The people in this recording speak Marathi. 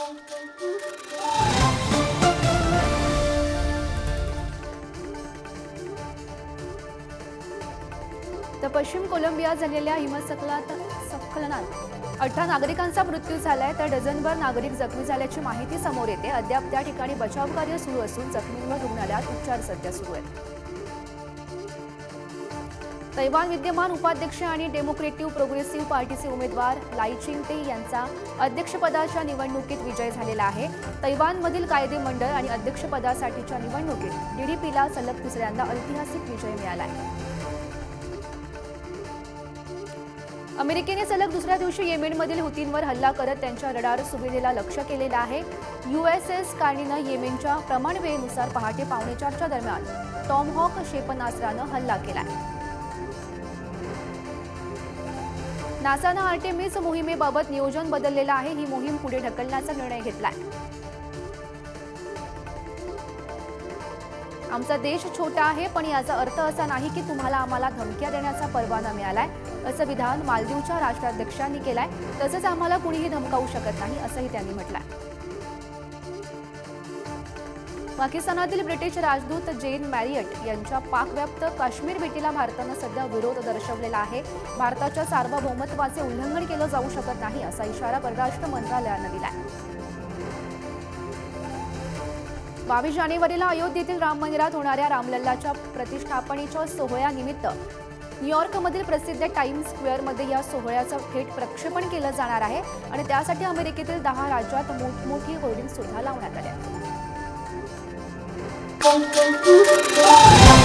तर पश्चिम कोलंबियात झालेल्या हिमसकलात स्खलनात अठरा नागरिकांचा मृत्यू झालाय तर डझनभर नागरिक जखमी झाल्याची माहिती समोर येते. अद्याप त्या ठिकाणी बचाव कार्य सुरू असून जखमींवर रुग्णालयात उपचार सध्या सुरू आहेत. तैवान विद्यमान उपाध्यक्ष आणि डेमोक्रेटिव्ह प्रोग्रेसिव्ह पार्टीचे उमेदवार लाई चिंगटे यांचा अध्यक्षपदाच्या निवडणुकीत विजय झालेला आहे. तैवानमधील कायदे मंडळ आणि अध्यक्षपदासाठीच्या निवडणुकीत डीडीपीला सलग तिसऱ्यांदा ऐतिहासिक विजय मिळाला आहे अमेरिकेने सलग दुसऱ्या दिवशी येमेनमधील हुतींवर हल्ला करत त्यांच्या रडार सुविधेला लक्ष्य केलेलं आहे. युएसएस कार्नीनं येमेनच्या प्रमाण वेळेनुसार पहाटे पावणेचारच्या दरम्यान टॉमहॉक क्षेपणास्त्रानं हल्ला केला आहे नासानं आर्टेमिस मोहिमेबाबत नियोजन बदललेलं आहे. ही मोहीम पुढे ढकलण्याचा निर्णय घेतलाय. आमचा देश छोटा आहे पण याचा अर्थ असा नाही की तुम्हाला आम्हाला धमक्या देण्याचा परवाना मिळालाय. असं विधान मालदीवच्या राष्ट्राध्यक्षांनी केलंय. तसंच आम्हाला कुणीही धमकावू शकत नाही असंही त्यांनी म्हटलंय. पाकिस्तानातील ब्रिटिश राजदूत जेन मॅरियट यांच्या पाकव्याप्त काश्मीर भेटीला भारतानं सध्या विरोध दर्शवलेला आहे. भारताच्या सार्वभौमत्वाचे उल्लंघन केलं जाऊ शकत नाही असा इशारा परराष्ट्र मंत्रालयानं दिलाय. बावीस जानेवारीला अयोध्येतील राम मंदिरात होणाऱ्या रामलल्लाच्या प्रतिष्ठापनेच्या सोहळ्यानिमित्त न्यूयॉर्कमधील प्रसिद्ध टाइम्स स्क्वेअरमध्ये या सोहळ्याचं थेट प्रक्षेपण केलं जाणार आहे आणि त्यासाठी अमेरिकेतील दहा राज्यात मोठमोठी होर्डिंग सुद्धा लावण्यात आल्या. Boom, boom.